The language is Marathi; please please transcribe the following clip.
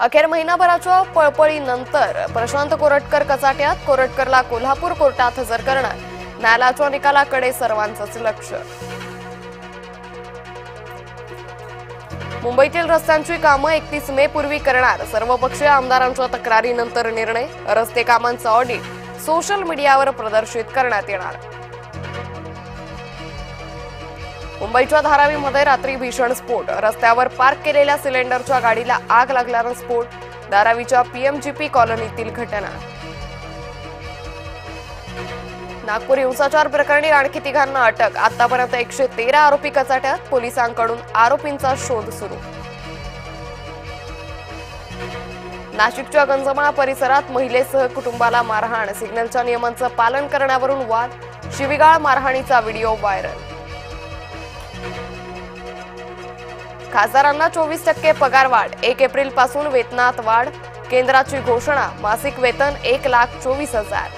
अखेर महिनाभराच्या पळपळीनंतर प्रशांत कोरटकर कचाट्यात कोरटकरला कोल्हापूर कोर्टात हजर करणार. न्यायालयाच्या निकालाकडे सर्वांचंच लक्ष. मुंबईतील रस्त्यांची कामं एकतीस मे पूर्वी करणार. सर्वपक्षीय आमदारांच्या तक्रारीनंतर निर्णय रस्ते कामांचं ऑडिट सोशल मीडियावर प्रदर्शित करण्यात येणार. मुंबईच्या धारावीमध्ये रात्री भीषण स्फोट. रस्त्यावर पार्क केलेल्या सिलेंडरच्या गाडीला आग लागल्यानं स्फोट. धारावीच्या पीएमजीपी कॉलनीतील घटना. नागपूर हिंसाचार प्रकरणी आणखी तिघांना अटक. आतापर्यंत एकशे तेरा आरोपी कचाट्यात. पोलिसांकडून आरोपींचा शोध सुरू. नाशिकच्या गंजमाळा परिसरात महिलेसह कुटुंबाला मारहाण. सिग्नलच्या नियमांचं पालन करण्यावरून वाद. शिविगाळ मारहाणीचा व्हिडिओ व्हायरल. खासदारांना चोवीस टक्के पगारवाढ एक एप्रिलपासून वेतनात वाढ. केंद्राची घोषणा. मासिक वेतन एक लाख चोवीस हजार.